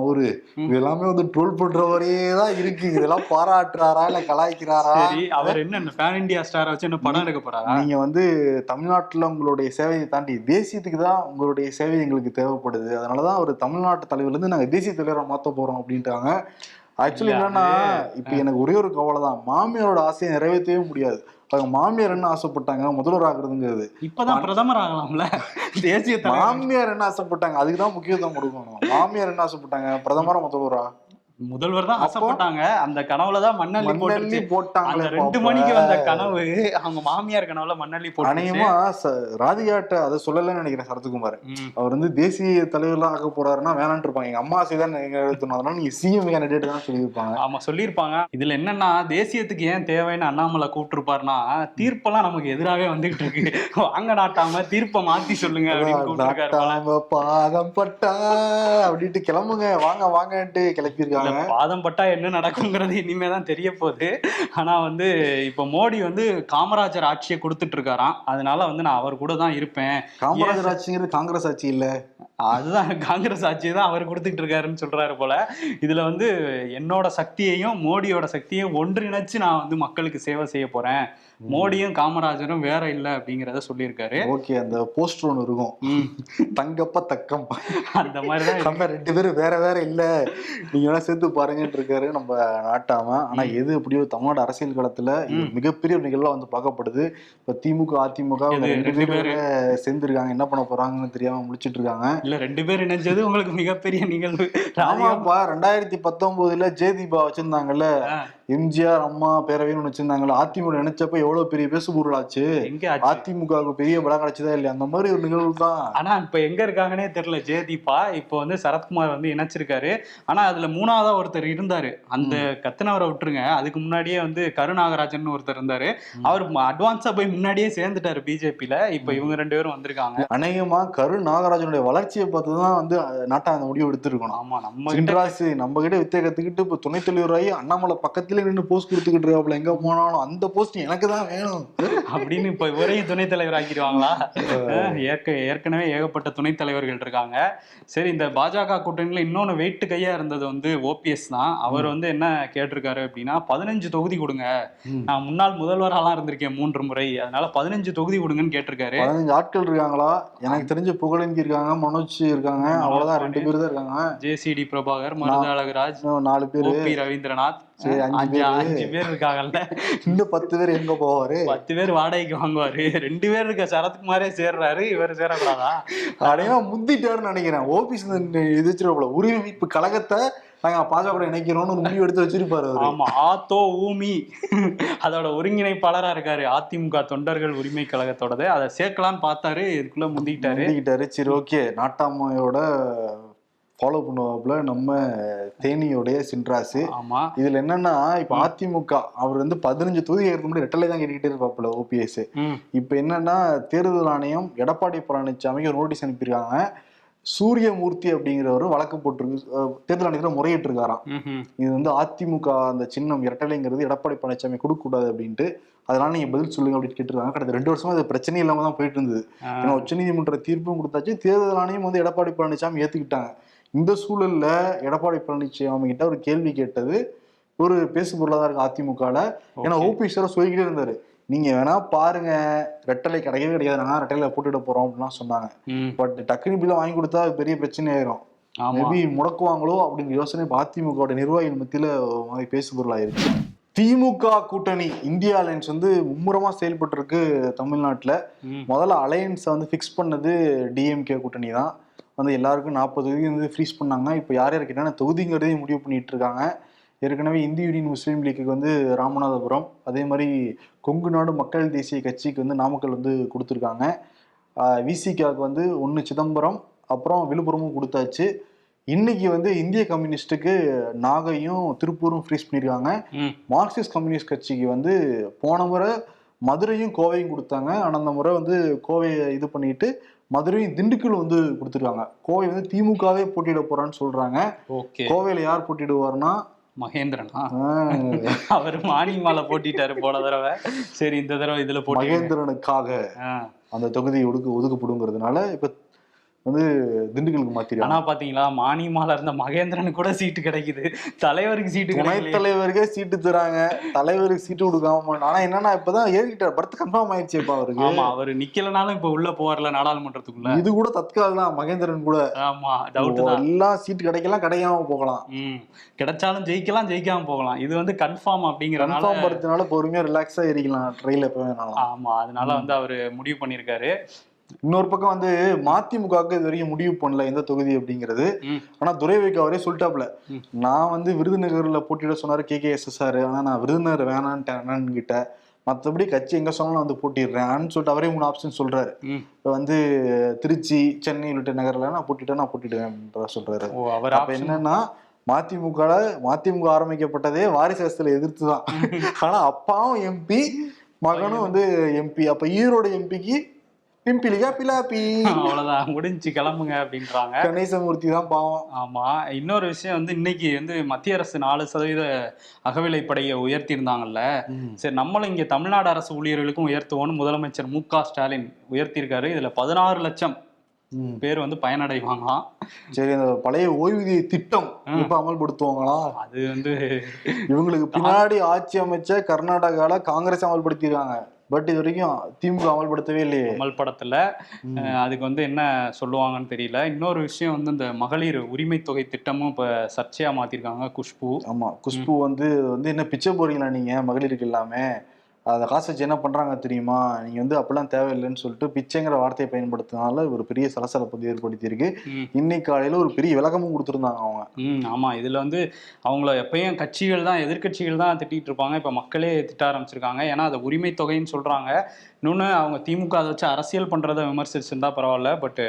ம். இது எல்லாமே வந்து ட்ரோல் பண்றவரே தான் இருக்கு. இதெல்லாம் பாராட்டுறாரா இல்ல கலாய்க்கிறாரா? அவர் என்ன பேன் இந்தியா ஸ்டாரை வச்சு என்ன படம் எடுக்க போறாரா? நீங்க வந்து தமிழ்நாட்டுல உங்களுடைய சேவையை தாண்டி தேசியத்துக்கு தான் உங்களுடைய சேவை எங்களுக்கு தேவைப்படுது. அதனாலதான் அவர் தமிழ்நாட்டு தலைவர்ல இருந்து நாங்க தேசிய தலைவரை மாத்த போறோம் அப்படின்ட்டாங்க ஆக்சுவலி என்னன்னா இப்ப எனக்கு ஒரே ஒரு கவலை தான் மாமியாரோட ஆசையை நிறைவேற்றவே முடியாது. அவங்க மாமியார் என்ன ஆசைப்பட்டாங்க முதல்வர் ஆகுறதுங்கிறது. இப்பதான் பிரதமர் ஆகலாம்ல? தேசிய மாமியார் என்ன ஆசைப்பட்டாங்க அதுக்கு தான் முக்கியத்துவம் கொடுக்கணும். மாமியார் என்ன ஆசைப்பட்டாங்க பிரதமரா முதல்வரா? முதல்வர் தான்? ஆசைப்பட்டாங்க. அந்த கனவுலதான் மண்ணள்ளி மண்ணள்ளி அந்த போட்டாங்களே ரெண்டு. மணிக்கு வந்த கனவு அவங்க மாமியார் கனவுல மண்ணள்ளி ச- ராதிகாட்ட அதை சொல்லலன்னு நினைக்கிறேன் சரத்குமார். அவர் வந்து தேசிய தலைவர்லாம் ஆக போறாருன்னா வேணான்ட்டு இருப்பாங்க. எங்க அம்மா ஆசை தான் அதனால நீங்க சிஎம் கேண்டிடேட் தான் சொல்லியிருப்பாங்க. ஆமா சொல்லியிருப்பாங்க. இதுல என்னன்னா தேசியத்துக்கு ஏன் தேவைன்னு அண்ணாமலை கூப்பிட்டுருப்பாருன்னா தீர்ப்பெல்லாம் நமக்கு எதிராகவே வந்துகிட்டு இருக்கு. வாங்க நாட்டாம தீர்ப்பை மாத்தி சொல்லுங்க அப்படின்னு பாதம் பட்டா அப்படின்ட்டு கிளம்புங்க. வாங்க வாங்கன்ட்டு கிளப்பியிருக்காங்க. பாதம் பட்டா என்ன நடக்குங்கிறது இனிமே தான் தெரிய போகுது ஆனா வந்து இப்ப மோடி வந்து காமராஜர் ஆட்சியை கொடுத்துட்டு இருக்காராம் அதனால வந்து நான் அவர் கூட தான் இருப்பேன். காமராஜர் ஆட்சிங்கிறது காங்கிரஸ் ஆட்சி இல்ல? அதுதான் காங்கிரஸ் ஆட்சியை தான் அவர் கொடுத்துட்டு இருக்காருன்னு சொல்றாரு போல. இதுல வந்து என்னோட சக்தியையும் மோடியோட சக்தியையும் ஒன்றிணைச்சு நான் வந்து மக்களுக்கு சேவை செய்ய போறேன். மோடியும் காமராஜரும் வேற இல்ல அப்படிங்கறத சொல்லியிருக்காரு. ஓகே அந்த போஸ்டர் ஒன்று இருக்கும். தங்கப்ப தக்கம். அந்த இருக்கு. நம்ம ரெண்டு பேரும் வேற வேற இல்ல. நீங்க வேணா சேர்த்து பாருங்கன்னு இருக்காரு நம்ம நாட்டாம. ஆனா எது எப்படியோ தமிழ்நாடு அரசியல் களத்துல. மிகப்பெரிய ஒரு நிகழ்வா வந்து பார்க்கப்படுது. இப்ப திமுக அதிமுக ரெண்டு பேரும் வேற சேர்ந்திருக்காங்க. என்ன பண்ண போறாங்கன்னு தெரியாம முடிச்சிட்டு இருக்காங்க. இல்ல ரெண்டு பேர் இணைஞ்சது உங்களுக்கு மிகப்பெரிய நிகழ்வு. ஆமாப்பா ரெண்டாயிரத்தி பத்தொன்பதுல ஜெயதீபா வச்சிருந்தாங்கல்ல. எம்ஜிஆர் அம்மா பேரவைன்னு ஒண்ணு வச்சிருந்தாங்கல்ல. அதிமுக நினைச்சப்ப எவ்வளவு பெரிய எங்க ஆச்சு? அதிமுகவுக்கு பெரிய பலம் கிடைச்சதா இல்லையா? அந்த மாதிரி ஒரு நிகழ்வு தான். ஆனா இப்ப எங்க இருக்காங்கன்னே தெரியல. ஜெயதீபா இப்போ வந்து சரத்குமார் வந்து இணைச்சிருக்காரு. ஆனா அதுல மூணாவதா ஒருத்தர் இருந்தாரு. அந்த கத்துனவரை விட்டுருங்க. அதுக்கு முன்னாடியே வந்து கருநாகராஜன் ஒருத்தர் இருந்தாரு. அவர் அட்வான்ஸா போய் முன்னாடியே சேர்ந்துட்டாரு பிஜேபியில. இப்ப இவங்க ரெண்டு பேரும் வந்திருக்காங்க. அநேகமா கரு நாகராஜனுடைய வளர்ச்சியை பார்த்து தான் வந்து நாட்டா அந்த முடிவு எடுத்திருக்கணும். ஆமா நம்ம சின்ராசு நம்ம கிட்ட வித்தை கத்துக்கிட்டு இப்ப துணைத் தலைவராகி அண்ணாமலை பக்கத்துல நின்று போஸ்ட் கொடுத்துக்கிட்டு இருக்காப்புல. எங்க போனாலும் அந்த போஸ்ட் எனக்கு தான் வேணும். அப்படின்னு இப்ப இவரையும் துணைத் தலைவர் ஆக்கிடுவாங்களா ஏற்க ஏற்கனவே ஏகப்பட்ட துணைத் தலைவர்கள் இருக்காங்க. சரி இந்த பாஜக கூட்டணியில இன்னொன்னு வெயிட்டு கையா இருந்தது வந்து ஓபிஎஸ் தான். அவர் வந்து என்ன கேட்டிருக்காரு அப்படின்னா பதினஞ்சு தொகுதி கொடுங்க. நான் முன்னாள் முதல்வராலாம் இருந்திருக்கேன் மூன்று முறை. அதனால பதினஞ்சு தொகுதி கொடுங்கன்னு கேட்டிருக்காரு. பதினஞ்சு ஆட்கள் இருக்காங்களா? எனக்கு தெரிஞ்ச புகழேந்தி இருக்காங்க மனோஜ் இருக்காங்க அவ்வளவுதான். ரெண்டு பேர் தான் இருக்காங்க. ஜேசிடி பிரபாகர் மருது அழகராஜ் இன்னும் நாலு பேரு. ரவீந்திரநாத் சரி, அஞ்சு அஞ்சு பேரு. இருக்காங்கல்ல. இன்னும் பத்து பேர் எங்க போவாரு? பத்து பேர் வாடகைக்கு வாங்குவாரு. ரெண்டு பேர் இருக்க சரத்குமாரே சேர்றாரு இவர் சேரக்கூடாதா? அடையா முந்திட்டாருன்னு நினைக்கிறேன். ஓபிஎஸ் இது வச்சிருப்பாப்ல உரிமை மீட்பு கழகத்தை நாங்க பாஜக இணைக்கிறோம்னு ஒரு முடிவு எடுத்து வச்சிருப்பாரு ஆமா ஆத்தோ ஊமி. அதோட ஒருங்கிணைப்பாளரா இருக்காரு அதிமுக தொண்டர்கள் உரிமை கழகத்தோடது. அதை சேர்க்கலான்னு பார்த்தாரு இதுக்குள்ள முந்திக்கிட்டாரு. முந்திக்கிட்டாரு. சரி ஓகே. நாட்டாமையோட ஃபாலோ பண்ணுவாப்புல நம்ம தேனியோடைய சின்ராசு. ஆமா. இதுல என்னன்னா இப்ப அதிமுக அவர் வந்து பதினஞ்சு தொகுதி ஏற்க முன்னாடி ரெட்டலை தான் கேட்டுக்கிட்டே இருப்பாப்புல ஓபிஎஸ். இப்ப என்னன்னா தேர்தல் ஆணையம் எடப்பாடி பழனிசாமிக்கு ஒரு நோட்டீஸ் அனுப்பியிருக்காங்க. சூரியமூர்த்தி அப்படிங்கிறவர் வழக்கு போட்டிருக்கு தேர்தல் ஆணையத்தில் முறையிட்டு இருக்காராம். இது வந்து அதிமுக அந்த சின்னம் இரட்டலைங்கிறது எடப்பாடி பழனிசாமி கொடுக்க கூடாது அப்படின்ட்டு அதனால நீங்க பதில் சொல்லுங்க அப்படின்னு கேட்டிருக்காங்க. கடந்த ரெண்டு வருஷமா இது பிரச்சனை இல்லாம தான் போயிட்டு இருந்தது. ஏன்னா உச்சநீதிமன்ற தீர்ப்பும் கொடுத்தாச்சு தேர்தல் ஆணையம் வந்து எடப்பாடி பழனிசாமி ஏத்துக்கிட்டாங்க. இந்த சூழல்ல எடப்பாடி பழனிசாமி கிட்ட ஒரு கேள்வி கேட்டது. ஒரு பேசு பொருளா தான் இருக்கு அதிமுகல. ஏன்னா okay. ஓபிஎஸ் சொல்லிக்கிட்டே இருந்தாரு. நீங்க வேணா பாருங்க ரெட்டலை கிடைக்கவே கிடையாது. நாங்க ரெட்டலை போட்டுட போறோம் அப்படின்லாம் சொன்னாங்க. பட் டக்குனு பில்ல வாங்கி கொடுத்தா பெரிய பிரச்சனை ஆயிரும் மேபி முடக்குவாங்களோ அப்படிங்கிற யோசனை அதிமுகவோட நிர்வாகிகள் மத்தியில மாதிரி பேசு பொருளாயிருக்கு திமுக கூட்டணி இந்தியா அலையன்ஸ் வந்து மும்முரமா செயல்பட்டு இருக்கு தமிழ்நாட்டுல முதல்ல அலையன்ஸை வந்து ஃபிக்ஸ் பண்ணது டிஎம்கே கூட்டணி தான். வந்து எல்லாருக்கும் நாற்பது தொகுதி வந்து ஃப்ரீஸ் பண்ணாங்க. இப்போ யார் யாருக்கு என்னென்ன தொகுதிங்கிறதையும் முடிவு பண்ணிட்டு இருக்காங்க ஏற்கனவே இந்திய யூனியன் முஸ்லீம் லீக்குக்கு வந்து ராமநாதபுரம் அதே மாதிரி கொங்கு நாடு மக்கள் தேசிய கட்சிக்கு வந்து நாமக்கல் வந்து கொடுத்துருக்காங்க. விசிகாவுக்கு வந்து ஒன்று சிதம்பரம் அப்புறம் விழுப்புரமும் கொடுத்தாச்சு. இன்னைக்கு வந்து இந்திய கம்யூனிஸ்ட்டுக்கு நாகையும் திருப்பூரும் ஃப்ரீஸ் பண்ணியிருக்காங்க மார்க்சிஸ்ட் கம்யூனிஸ்ட் கட்சிக்கு வந்து போன முறை மதுரையும் கோவையும் கொடுத்தாங்க. ஆனால் அந்த முறை வந்து கோவையை இது பண்ணிட்டு மதுரையும் திண்டுக்கல் வந்து கொடுத்துருக்காங்க. கோவை வந்து திமுகவே போட்டியிட போறான்னு சொல்றாங்க. ஓகே. கோவையில யார் போட்டியிடுவார்னா? மகேந்திரனா? அவர் மானியமால போட்டிட்டாரு போன தடவை. சரி இந்த தடவை இதுல போட்டி மகேந்திரனுக்காக அந்த தொகுதி ஒதுக்கு ஒதுக்கப்படுங்கிறதுனால இப்ப வந்து திண்டுக்கலுக்கு மாத்திருக்காங்க ஆனா பாத்தீங்களா மானியமால இருந்த மகேந்திரனுக்கு கூட சீட்டு கிடைக்குது. தலைவருக்கு சீட்டு கிடைக்கலையே. தலைவருக்கே சீட்டு தராங்க. தலைவருக்கு சீட்டு கொடுக்காம ஆனா என்னன்னா இப்பதான் ஏறிக்கிட்டார் பர்த் கன்ஃபார்ம் ஆயிடுச்சு இப்ப அவருக்கு. ஆமா அவர் நிக்கலனாலும் இப்ப உள்ள போறல நாடாளுமன்றத்துக்குள்ள. இது கூட தற்கால் தான் மகேந்திரன் கூட. ஆமா டவுட் தான். எல்லாம் சீட் கிடைக்கலாம் கிடைக்காம போகலாம். கிடைச்சாலும் ஜெயிக்கலாம் ஜெயிக்காம போகலாம். இது வந்து கன்ஃபார்ம் அப்படிங்கறதுனால கன்ஃபார்ம் படுத்தினால பொறுமையா ரிலாக்ஸா ஏறிக்கலாம் ட்ரெயில வேணாலும் ஆமா அதனால வந்து அவரு முடிவு பண்ணிருக்காரு இன்னொரு பக்கம் வந்து மதிமுகவுக்கு இது வரைக்கும் முடிவு பண்ணல எந்த தொகுதி அப்படிங்கிறது. ஆனா துரைவைக்கு அவரே சொல்லிட்டாப்ல. நான் வந்து விருதுநகர்ல போட்டியிட சொன்னாரு K K S S R ஆனா நான் விருதுநகர் வேணான்ட்டேன் அண்ணன் கிட்ட மத்தபடி கட்சி எங்க சொன்னாலும் வந்து போட்டிடுறேன் சொல்லிட்டு அவரே மூணு ஆப்ஷன் சொல்றாரு. இப்ப வந்து திருச்சி சென்னை உள்ளிட்ட நகர்ல நான் போட்டிட்டேன் நான் போட்டிடுவேன் சொல்றாரு அவர் அப்ப என்னன்னா மதிமுக மதிமுக ஆரம்பிக்கப்பட்டதே வாரிசு அரசியலை எதிர்த்து தான் ஆனா அப்பாவும் எம்பி மகனும் வந்து எம்பி அப்ப ஈரோடு எம்பிக்கு பிம்பிலிகா பிலாப்பி. அவ்வளவுதான். முடிஞ்சு கிளம்புங்க அப்படின்றாங்க. கணேசமூர்த்தி தான் பாவம். ஆமா. இன்னொரு விஷயம் வந்து இன்னைக்கு வந்து மத்திய அரசு நாலு சதவீத அகவிலைப்படையை உயர்த்தியிருந்தாங்கல்ல. சரி நம்மளும் இங்க தமிழ்நாடு அரசு ஊழியர்களுக்கும் உயர்த்துவோம்னு முதலமைச்சர் மு க ஸ்டாலின் உயர்த்தியிருக்காரு. இதுல பதினாறு லட்சம். பேர் வந்து பயனடைவாங்களாம். சரி அந்த பழைய ஓய்வூதிய திட்டம் இப்ப அமல்படுத்துவாங்களா? அது வந்து இவங்களுக்கு பின்னாடி ஆட்சி அமைச்ச கர்நாடகால காங்கிரஸ் அமல்படுத்திருக்காங்க பட் இது வரைக்கும் திமுக அமல்படுத்தவே இல்லையே. அமல் படத்துல அஹ், அதுக்கு வந்து என்ன சொல்லுவாங்கன்னு தெரியல. இன்னொரு விஷயம் வந்து இந்த மகளிர் உரிமை தொகை திட்டமும் இப்ப சர்ச்சையா மாத்திருக்காங்க குஷ்பு. ஆமா குஷ்பு வந்து வந்து என்ன பிச்சை போறீங்களா நீங்க மகளிருக்கு எல்லாமே? அந்த காசு வச்சு என்ன பண்றாங்க தெரியுமா? நீங்க வந்து அப்பெல்லாம் தேவையில்லைன்னு சொல்லிட்டு பிச்சைங்கிற வார்த்தையை பயன்படுத்தினால ஒரு பெரிய சலசலப்பு ஏற்படுத்தியிருக்கு. இன்னைக்கு காலையில ஒரு பெரிய விளக்கமும் கொடுத்திருந்தாங்க அவங்க. ம் ஆமா. இதுல வந்து அவங்கள எப்பயும் கட்சிகள் தான் எதிர்க்கட்சிகள் தான் திட்டிட்டு இருப்பாங்க. இப்ப மக்களே திட்ட ஆரம்பிச்சிருக்காங்க. ஏன்னா அதை உரிமை தொகைன்னு சொல்றாங்க. இன்னொன்னு அவங்க திமுக அதை வச்சு அரசியல் பண்றதை விமர்சிச்சிருந்தா பரவாயில்ல. பட்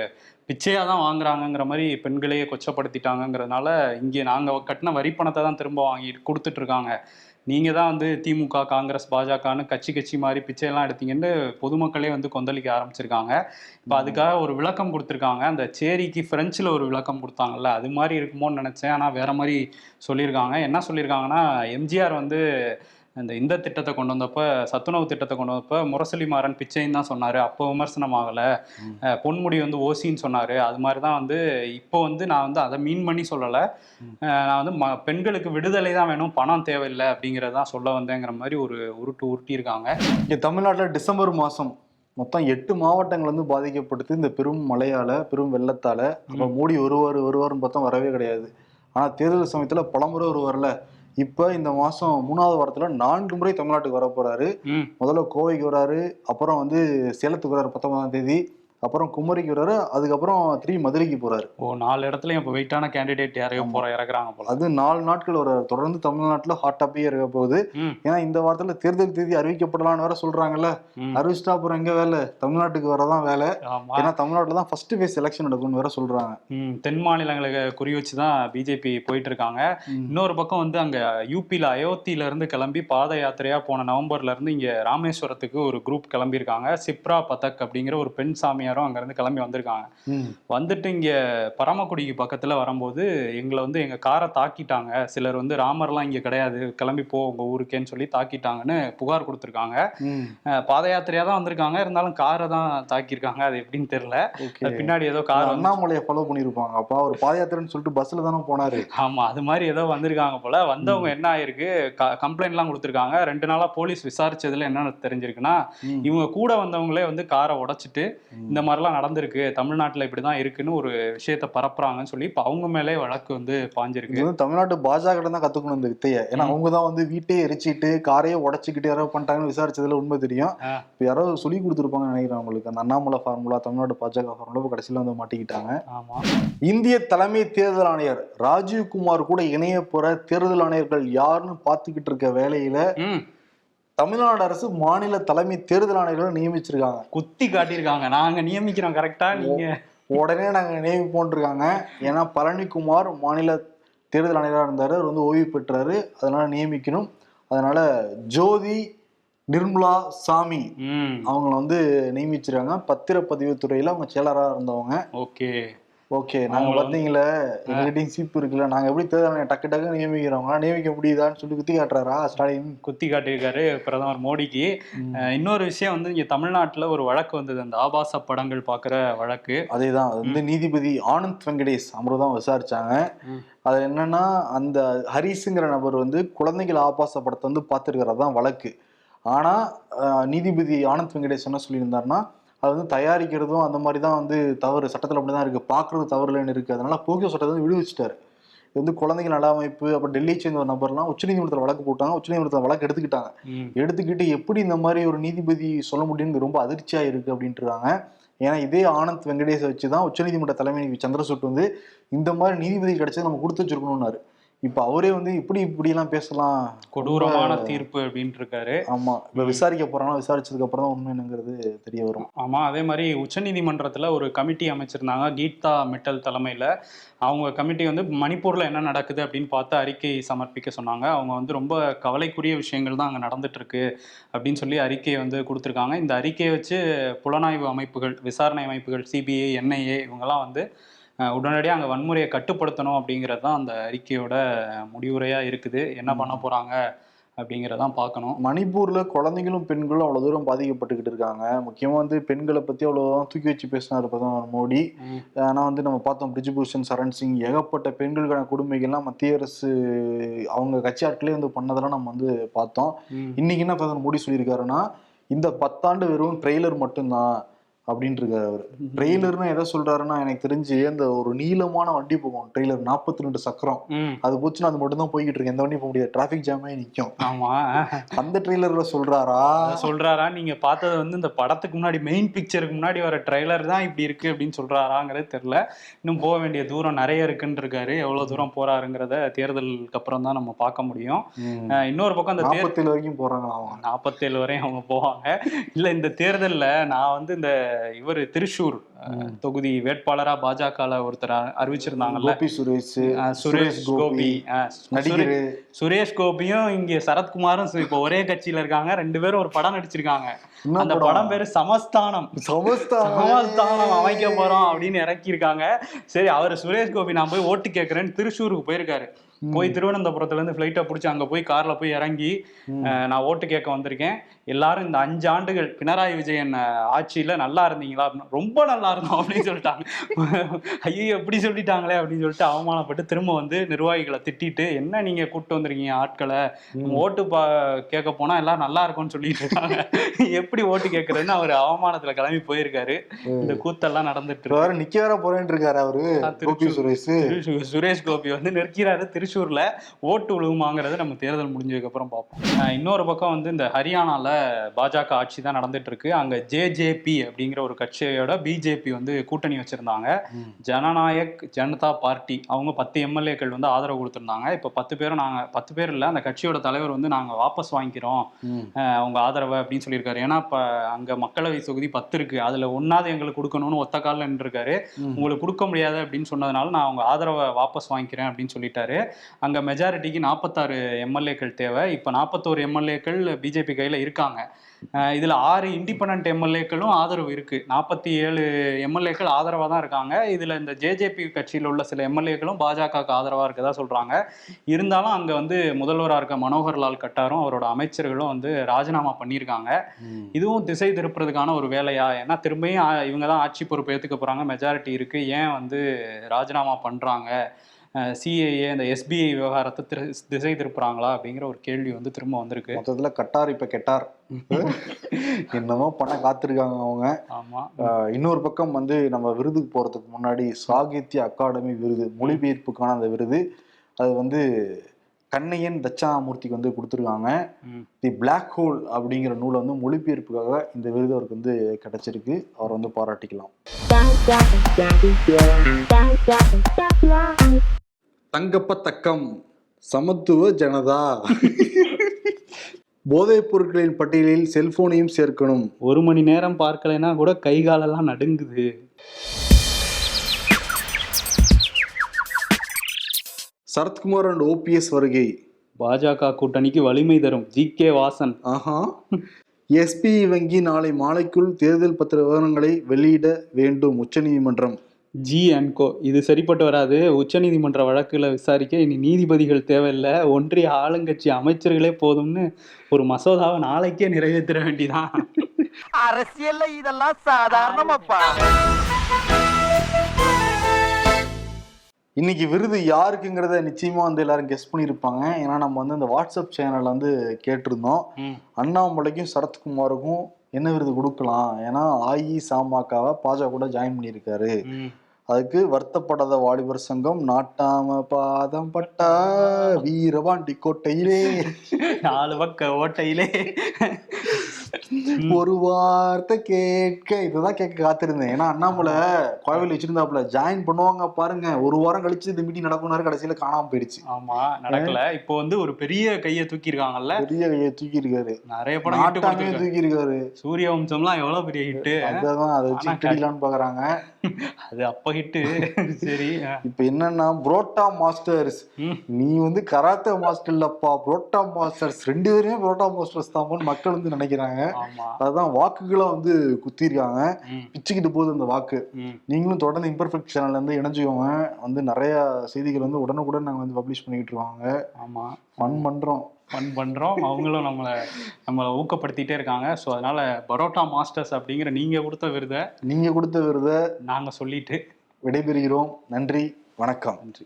பிச்சையா தான் வாங்குறாங்கங்கிற மாதிரி பெண்களையே கொச்சப்படுத்திட்டாங்கங்கிறதுனால இங்கே நாங்க கட்டின வரி பணத்தை தான் திரும்ப வாங்கி கொடுத்துட்டு இருக்காங்க நீங்க தான் வந்து திமுக காங்கிரஸ் பாஜகன்னு கட்சி கட்சி மாதிரி பிச்சையெல்லாம் எடுத்தீங்கன்னு பொதுமக்களே வந்து கொந்தளிக்க ஆரம்பிச்சிருக்காங்க. இப்போ அதுக்காக ஒரு விளக்கம் கொடுத்துருக்காங்க. அந்த சேரிக்கு ஃப்ரெஞ்சில் ஒரு விளக்கம் கொடுத்தாங்கல்ல அது மாதிரி இருக்குமோன்னு நினச்சேன். ஆனால் வேற மாதிரி சொல்லியிருக்காங்க. என்ன சொல்லியிருக்காங்கன்னா எம்ஜிஆர் வந்து இந்த இந்த திட்டத்தை கொண்டு வந்தப்ப சத்துணவு திட்டத்தை கொண்டு வந்தப்ப முரசொலி மாறன் பிச்சைன்னு தான் சொன்னார். அப்போ விமர்சனம் ஆகலை. பொன்முடி வந்து ஓசின்னு சொன்னார். அது மாதிரி தான் வந்து இப்போ வந்து நான் வந்து அதை மீன் பண்ணி சொல்லலை. நான் வந்து ம பெண்களுக்கு விடுதலை தான் வேணும் பணம் தேவையில்லை அப்படிங்கிறத தான் சொல்ல வந்தேங்கிற மாதிரி ஒரு உருட்டு உருட்டியிருக்காங்க. இங்க தமிழ்நாட்டுல டிசம்பர் மாசம் மொத்தம் எட்டு மாவட்டங்கள் வந்து பாதிக்கப்பட்டு இந்த பெரும் மழையால பெரும் வெள்ளத்தால. அப்ப மோடி வருவார் வருவார்னு பார்த்தா வரவே கிடையாது. ஆனா தேர்தல் சமயத்துல பலமுறை வருவார்ல இப்ப இந்த மாசம் மூணாவது வாரத்துல நான்கு முறை தமிழ்நாட்டுக்கு வர போறாரு முதல்ல கோவைக்கு வராரு. அப்புறம் வந்து சேலத்துக்கு வராரு பத்தொன்பதாம் தேதி. அப்புறம் குமரிக்கு வராரு அதுக்கப்புறம் திரும்பி மதுரைக்கு போறாரு. ஓ நாலு இடத்துலயும் இப்போ வெயிட்டான கேண்டிடேட் யாரையோ போற இறக்குறாங்க போல. அது நாலு நாட்கள் வர தொடர்ந்து தமிழ்நாட்டுல ஹாட் டாப்பியே இருக்க போகுது. ஏன்னா இந்த வாரத்துல தேர்தல் தேதி அறிவிக்கப்படலாம்னு வேற சொல்றாங்கல்ல. அறிவிச்சிட்டா அப்புறம் எங்க வேலை? தமிழ்நாட்டுக்கு வரதான் வேலை. ஏன்னா தமிழ்நாட்டுல தான் ஃபர்ஸ்ட் ஃபேஸ் எலெக்ஷன் நடக்கும்னு வேற சொல்றாங்க. தென் மாநிலங்களுக்கு குறி வச்சு தான் பிஜேபி போயிட்டு இருக்காங்க. இன்னொரு பக்கம் வந்து அங்க யூபியில் அயோத்தியில இருந்து கிளம்பி பாத யாத்திரையா போன நவம்பர்ல இருந்து இங்க ராமேஸ்வரத்துக்கு ஒரு குரூப் கிளம்பியிருக்காங்க. சிப்ரா பதக் அப்படிங்கிற ஒரு பெண் சாமியாரும் அங்க இருந்து கிளம்பி வந்திருக்காங்க. வந்துட்டு இங்க பரமக்குடிக்கு பக்கத்துல வரும்போது எங்களை வந்து எங்க காரை தாக்கிட்டாங்க. சிலர் வந்து ராமர்லாம் இங்க கிடையாது கிளம்பி போ உங்க ஊருக்கேன்னு சொல்லி தாக்கிட்டாங்கன்னு புகார் கொடுத்துருக்காங்க. பாத யாத்திரையா தான் வந்திருக்காங்க. இருந்தாலும் காரை தான் தாக்கியிருக்காங்க. அது எப்படின்னு தெரியல. பின்னாடி ஏதோ கார் அண்ணாமலையை ஃபாலோ பண்ணிருப்பாங்க அப்பா ஒரு பாத யாத்திரைன்னு சொல்லிட்டு பஸ்ல தானே போனாரு. ஆமா அது மாதிரி ஏதோ வந்திருக்காங்க போல. வந்தவங்க என்ன ஆயிருக்கு? கம்ப்ளைண்ட் எல்லாம் கொடுத்துருக்காங்க. ரெண்டு நாளா போலீஸ் விசாரிச்சதுல என்ன தெரிஞ்சிருக்குன்னா. இவங்க கூட வந்தவங்களே வந்து காரை உடைச்சிட்டு இந்த மாதிரிலாம் நடந்திருக்கு. தமிழ்நாட்டுல இப்படிதான் இருக்குன்னு ஒரு விஷயத்த பரப்புறாங்கன்னு சொல்லி இப்ப அவங்க மேலே வழக்கு வந்து இது பாஞ்சிருக்கு. வந்து தமிழ்நாட்டு பாஜக தான் கத்துக்கணும் இந்த வித்தைய. ஏன்னா அவங்க தான் வந்து வீட்டையே எரிச்சிட்டு காரையே உடைச்சிக்கிட்டு யாரோ பண்ணிட்டாங்கன்னு விசாரிச்சதுல உண்மை தெரியும். இப்ப யாரோ சொல்லி கொடுத்துருப்பாங்கன்னு நினைக்கிறேன் அவங்களுக்கு. அந்த அண்ணாமலை ஃபார்முலா தமிழ்நாடு பாஜக ஃபார்முலா கடைசியில வந்து மாட்டிக்கிட்டாங்க. ஆமா. இந்திய தலைமை தேர்தல் ஆணையர் ராஜீவ் குமார் கூட இணைய போற தேர்தல் ஆணையர்கள் யாருன்னு பாத்துக்கிட்டு இருக்க வேலையில தமிழ்நாடு அரசு மாநில தலைமை தேர்தல் ஆணையர்களை நியமிச்சிருக்காங்க. குத்தி காட்டியிருக்காங்க. நாங்க நியமிக்கிறோம் கரெக்டா நீங்க உடனே நாங்க நியமிப்போம் இருக்காங்க ஏன்னா பழனிக்குமார் மாநில தேர்தல் ஆணையராக இருந்தாரு. அவர் வந்து ஓய்வு பெற்றாரு. அதனால நியமிக்கணும். அதனால ஜோதி நிர்மலா சாமி அவங்கள வந்து நியமிச்சிருக்காங்க. பத்திரப்பதிவு துறையில அவங்க செயலராக இருந்தவங்க. ஓகே. ஓகே நாங்க பாத்தீங்களா எங்ககிட்டயும் சீப்பு இருக்குல்ல நாங்க எப்படி தேர்தல் டக்கு டக்கு நியமிக்கிறோம்? நியமிக்க முடியுதான்னு சொல்லி குத்தி காட்டுறாரா ஸ்டாலின்? குத்தி காட்டியிருக்காரு பிரதமர் மோடிக்கு. இன்னொரு விஷயம் வந்து இங்க தமிழ்நாட்டுல ஒரு வழக்கு வந்தது அந்த ஆபாச படங்கள் பாக்குற வழக்கு. அதேதான் அது வந்து நீதிபதி ஆனந்த் வெங்கடேஷ் அமர்தான் விசாரிச்சாங்க. அது என்னன்னா அந்த ஹரிஸுங்கிற நபர் வந்து குழந்தைகள் ஆபாச படத்தை வந்து பார்த்துருக்கிறது தான் வழக்கு. ஆனா நீதிபதி ஆனந்த் வெங்கடேஷ் என்ன சொல்லியிருந்தாருன்னா அது வந்து தயாரிக்கிறதும் அந்த மாதிரி தான் வந்து தவறு. சட்டத்தில் அப்படி தான் இருக்கு. பார்க்கறது தவறு இல்லைன்னு இருக்கு. அதனால போக்கியோ சட்டத்தை வந்து விடுவிச்சிட்டாரு. இது வந்து குழந்தைகள் நல அமைப்பு அப்புறம் டெல்லியை சேர்ந்த ஒரு நபர்லாம் உச்சநீதிமன்றத்தில் வழக்கு போட்டாங்க. உச்சநீதிமன்றத்தில் வழக்கு எடுத்துக்கிட்டாங்க. எடுத்துக்கிட்டு எப்படி இந்த மாதிரி ஒரு நீதிபதி சொல்ல முடியும்னு ரொம்ப அதிர்ச்சியா இருக்கு அப்படின்ட்டுருக்காங்க. ஏன்னா இதே ஆனந்த் வெங்கடேஷை வச்சு தான் உச்சநீதிமன்ற தலைமை சந்திரசூட் வந்து இந்த மாதிரி நீதிபதி கிடைச்சது நம்ம கொடுத்து வச்சிருக்கணும்னாரு. இப்போ அவரே வந்து இப்படி இப்படி எல்லாம் பேசலாம். கொடூரமான தீர்ப்பு அப்படின்ட்டு இருக்காரு ஆமா இப்ப விசாரிக்க போறாங்கன்னா விசாரிச்சதுக்கு அப்புறம் தான் உண்மை என்னங்கிறது தெரிய வரும். ஆமா அதே மாதிரி உச்சநீதிமன்றத்துல ஒரு கமிட்டி அமைச்சிருந்தாங்க கீதா மிட்டல் தலைமையில. அவங்க கமிட்டி வந்து மணிப்பூர்ல என்ன நடக்குது அப்படின்னு பார்த்து அறிக்கை சமர்ப்பிக்க சொன்னாங்க. அவங்க வந்து ரொம்ப கவலைக்குரிய விஷயங்கள் தான் அங்க நடந்துட்டு இருக்கு அப்படின்னு சொல்லி அறிக்கையை வந்து கொடுத்துருக்காங்க. இந்த அறிக்கையை வச்சு புலனாய்வு அமைப்புகள் விசாரணை அமைப்புகள் சிபிஐ என்ஐஏ இவங்கெல்லாம் வந்து உடனடியாக அங்கே வன்முறையை கட்டுப்படுத்தணும் அப்படிங்கிறது தான் அந்த அறிக்கையோட முடிவுரையா இருக்குது. என்ன பண்ண போறாங்க அப்படிங்கிறதான் பார்க்கணும். மணிப்பூர்ல குழந்தைகளும் பெண்களும் அவ்வளவு தூரம் பாதிக்கப்பட்டுக்கிட்டு இருக்காங்க. முக்கியமா வந்து பெண்களை பத்தி அவ்வளவுதான் தூக்கி வச்சு பேசினாரு பிரதமர் மோடி. ம். ஆனா வந்து நம்ம பார்த்தோம் பிரிஜ்பூஷன் சரண் சிங் ஏகப்பட்ட பெண்களுக்கான கொடுமைகள்லாம் மத்திய அரசு அவங்க கட்சி ஆட்களே வந்து பண்ணதெல்லாம் நம்ம வந்து பார்த்தோம். இன்னைக்கு என்ன பிரதமர் மோடி சொல்லியிருக்காருன்னா இந்த பத்தாண்டு வெறும் ட்ரெய்லர் மட்டும்தான். அப்படின்ட்டு இருக்காரு அவர் ட்ரெய்லர்னு எதை சொல்றாருன்னா எனக்கு தெரிஞ்சு அந்த ஒரு நீளமான வண்டி போகும். ட்ரெய்லர் நாற்பத்தி ரெண்டு சக்கரம். அது போச்சுன்னா அது மட்டும் தான் போய்கிட்டு இருக்கு எந்த வண்டியும் போக முடியாது டிராஃபிக் ஜாமே நிற்கும் ஆமா. அந்த ட்ரெய்லர்ல சொல்றாரா? சொல்றாரா? நீங்க பார்த்தது வந்து இந்த படத்துக்கு முன்னாடி மெயின் பிக்சருக்கு முன்னாடி வர ட்ரைலர் தான் இப்படி இருக்கு அப்படின்னு சொல்றாராங்கிறது தெரியல. இன்னும் போக வேண்டிய தூரம் நிறைய இருக்குன்னு இருக்காரு எவ்வளவு தூரம் போறாருங்கிறத தேர்தலுக்கு அப்புறம் தான் நம்ம பார்க்க முடியும். இன்னொரு பக்கம் அந்த தேர் நாற்பத்தேழு வரைக்கும் அவங்க. நாற்பத்தேழு வரையும் அவங்க போவாங்க. இல்ல இந்த தேர்தல்ல நான் வந்து இந்த இவர் அஹ், தொகுதி வேட்பாளரா பாஜகல ஒருத்தர் அறிவிச்சிருந்தாங்கல்ல. சுரேஷ் சுரேஷ் கோபி நடிகர். சுரேஷ் கோபியும் இங்க சரத்குமாரும் இப்போ ஒரே கட்சியில இருக்காங்க. ரெண்டு பேரும் ஒரு படம் நடிச்சிருக்காங்க. அந்த படம். பேரு சமஸ்தானம். சமஸ்தானம். சமஸ்தானம் அமைக்க போறோம் அப்படின்னு இறக்கியிருக்காங்க. சரி அவர் சுரேஷ் கோபி நான் போய் ஓட்டு கேட்கறேன்னு திருச்சூருக்கு போயிருக்காரு. போய் திருவனந்தபுரத்துல இருந்து ஃபிளைட்டை பிடிச்சி அங்க போய் கார்ல போய் இறங்கி நான் ஓட்டு கேட்க வந்திருக்கேன். எல்லாரும் இந்த அஞ்சு ஆண்டுகள் பினராயி விஜயன் ஆட்சியில நல்லா இருந்தீங்களா? அப்படின்னு, ரொம்ப நல்லா இருந்தோம் அப்படின்னு சொல்லிட்டாங்க. ஐயோ எப்படி சொல்லிட்டாங்களே அப்படின்னு சொல்லிட்டு அவமானப்பட்டு திரும்ப வந்து நிர்வாகிகளை திட்டிட்டு என்ன நீங்க கூப்பிட்டு வந்திருக்கீங்க ஆட்களை? ஓட்டு பா கேட்க போனா எல்லாரும் நல்லா இருக்கும்னு சொல்லிட்டு இருக்காங்க. எப்படி ஓட்டு கேட்கறதுன்னு அவர் அவமானத்துல கிளம்பி போயிருக்காரு. இந்த கூத்தெல்லாம் நடந்துட்டு நிக்க வேற போறேன்னு இருக்காரு அவரு. சுரேஷ். திரு- சுரேஷ் கோபி வந்து நிற்கிறாரு. திருச்சூர்ல ஓட்டு விழுகுமாங்கிறத நம்ம தேர்தல் முடிஞ்சதுக்கு அப்புறம் பார்ப்போம். இன்னொரு பக்கம் வந்து இந்த ஹரியானால பாஜக ஆட்சி தான் நடந்துட்டு இருக்கு. அங்க ஜேஜேபி அப்படிங்கிற ஒரு கட்சியோட பிஜேபி வந்து கூட்டணி வச்சிருந்தாங்க. ஜனநாயக் ஜனதா பார்ட்டி அவங்க பத்து எம்எல்ஏக்கள் வந்து ஆதரவு கொடுத்திருந்தாங்க. இப்போ பத்து பேரும் நாங்க பத்து பேர் இல்ல அந்த கட்சியோட தலைவர் வந்து நாங்க வாபஸ் வாங்கிக்கிறோம். அவங்க ஆதரவை அப்படின்னு சொல்லியிருக்காரு. ஏன்னா இப்போ அங்க மக்களவை தொகுதி பத்து இருக்கு. அதுல ஒன்னாவது எங்களுக்கு கொடுக்கணும்னு ஒத்த காலில் நின்றுருக்காரு. உங்களுக்கு கொடுக்க முடியாது அப்படின்னு சொன்னதுனால நான் அவங்க ஆதரவை வாபஸ் வாங்கிக்கிறேன் அப்படின்னு சொல்லிட்டாரு. அங்க மெஜாரிட்டிக்கு நாற்பத்தாறு எம்எல்ஏக்கள் தேவை. இப்போ நாற்பத்தோரு எம்எல்ஏக்கள் பிஜேபி கையில இருக்காங்க. இதுல ஆறு இண்டிபெண்ட் எம்எல்ஏக்களும் ஆதரவு இருக்கு. நாற்பத்தி ஏழு எம்எல்ஏக்கள் ஆதரவா தான் இருக்காங்க. இதுல இந்த ஜேஜேபி கட்சியில் உள்ள சில எம்எல்ஏக்களும் பாஜகவுக்கு ஆதரவா இருக்கதா சொல்றாங்க. இருந்தாலும் அங்க வந்து முதல்வரா இருக்க மனோகர்லால் கட்டாரும் அவரோட அமைச்சர்களும் வந்து ராஜினாமா பண்ணியிருக்காங்க. இதுவும் திசை திருப்புறதுக்கான ஒரு வேலையா? ஏன்னா திரும்பியும் இவங்க தான் ஆட்சி பொறுப்பு ஏத்துக்க போறாங்க. மெஜாரிட்டி இருக்கு. ஏன் வந்து ராஜினாமா பண்றாங்க? சிஏஏ இந்த எஸ்பிஐ விவகாரத்தை திரு- திசை திருப்புறாங்களா அப்படிங்கிற ஒரு கேள்வி வந்து திரும்ப வந்திருக்கு மொத்தத்துல கட்டார் இப்ப கெட்டார் என்னமோ பண்ண காத்திருக்காங்க அவங்க ஆமா ஆஹ் இன்னொரு பக்கம் வந்து நம்ம விருதுக்கு போறதுக்கு முன்னாடி சாகித்ய அகாடமி விருது மொழிபெயர்ப்புக்கான அந்த விருது அது வந்து கண்ணையன் தட்சாமூர்த்திக்கு வந்து கொடுத்துருக்காங்க. தி Black ஹோல் அப்படிங்கிற நூலை வந்து மொழிபெயர்ப்புக்காக இந்த விருது அவருக்கு வந்து கிடைச்சிருக்கு அவர் வந்து பாராட்டிக்கலாம் தங்கப்ப தக்கம் சமத்துவ ஜனதா? போதைப் பொருட்களின் பட்டியலில் செல்போனையும் சேர்க்கணும். ஒரு மணி நேரம் பார்க்கலைன்னா கூட கை காலெல்லாம் நடுங்குது. சரத்குமார் அண்ட் ஓபிஎஸ் வருகை. பாஜக கூட்டணிக்கு வலிமை தரும். G K Vasan. ஆஹா. எஸ்பிஐ வங்கி நாளை மாலைக்குள் தேர்தல் பத்திர விவரங்களை வெளியிட வேண்டும். உச்சநீதிமன்றம். ஜி அண்ட் கோ இது சரிப்பட்டு வராது. உச்சநீதிமன்ற வழக்குல விசாரிக்க இனி நீதிபதிகள் தேவையில்லை. ஒன்றிய ஆளுங்கட்சி அமைச்சர்களே போதும்னு ஒரு மசோதாவை நாளைக்கே நிறைவேற்ற வேண்டிதான். அரசியல்ல இதெல்லாம் சாதாரணமாப்பா. இன்னைக்கு விருது யாருக்குங்கிறத நிச்சயமா வந்து எல்லாரும் கெஸ் பண்ணியிருப்பாங்க. ஏன்னா நம்ம வந்து இந்த வாட்ஸ்அப் சேனல்ல வந்து கேட்டிருந்தோம். அண்ணாமலைக்கும் சரத்குமாருக்கும் என்ன விருது கொடுக்கலாம்? ஏன்னா அஇசமகவை பாஜக கூட ஜாயின் பண்ணியிருக்காரு. அதுக்கு வருத்தப்படாத வாலிபர் சங்கம் நாட்டாம பாதம் பட்டா வீரவாண்டி கோட்டையிலே. நாலு பக்க ஓட்டையிலே. ஒரு வார்த்தை கேட்க இதுதான் கேட்க காத்திருந்தேன். ஏன்னா அண்ணாமலை கோவில் வச்சிருந்தாப்புல ஜாயின் பண்ணுவாங்க பாருங்க. ஒரு வாரம் கழிச்சு இந்த மீட்டிங் நடக்கும்னாரு கடைசியில காணாம போயிடுச்சு. ஆமா நடக்கல. இப்போ வந்து ஒரு பெரிய கையை தூக்கி இருக்காங்கல்ல பெரிய கையை தூக்கி இருக்காரு நிறைய படம். தூக்கி இருக்காரு சூரிய வம்சம்லாம் எவ்வளவு பெரிய ஹிட்டு அதான் அதை வச்சு கிடிலான்னு பாக்குறாங்க. அது அப்ப ஹிட்டு சரி இப்ப என்னன்னா புரோட்டா மாஸ்டர்ஸ். நீ வந்து கராத்தே மாஸ்டர் இல்லப்பா. புரோட்டா மாஸ்டர்ஸ். ரெண்டு பேருமே புரோட்டா மாஸ்டர்ஸ் தான் மக்கள் வந்து நினைக்கிறாங்க. அதுதான் வாக்குகளை வந்து குத்திருக்காங்க பிச்சுக்கிட்டு போகுது அந்த வாக்கு. நீங்களும் தொடர்ந்து இம்பர்ஃபெக்ட் சேனல்ல இருந்து இணைஞ்சுக்கோங்க. வந்து நிறைய செய்திகள் வந்து உடனுக்குடன் நாங்க வந்து பப்ளிஷ் பண்ணிக்கிட்டு இருக்காங்க. ஆமா. ஃபன் பண்றோம். ஃபன் பண்றோம். அவங்களும் நம்மளை நம்மளை ஊக்கப்படுத்திட்டே இருக்காங்க. ஸோ அதனால பரோட்டா மாஸ்டர்ஸ் அப்படிங்கிற நீங்க கொடுத்த விருதை நீங்க கொடுத்த விருதை நாங்க சொல்லிட்டு விடைபெறுகிறோம். நன்றி. வணக்கம். நன்றி.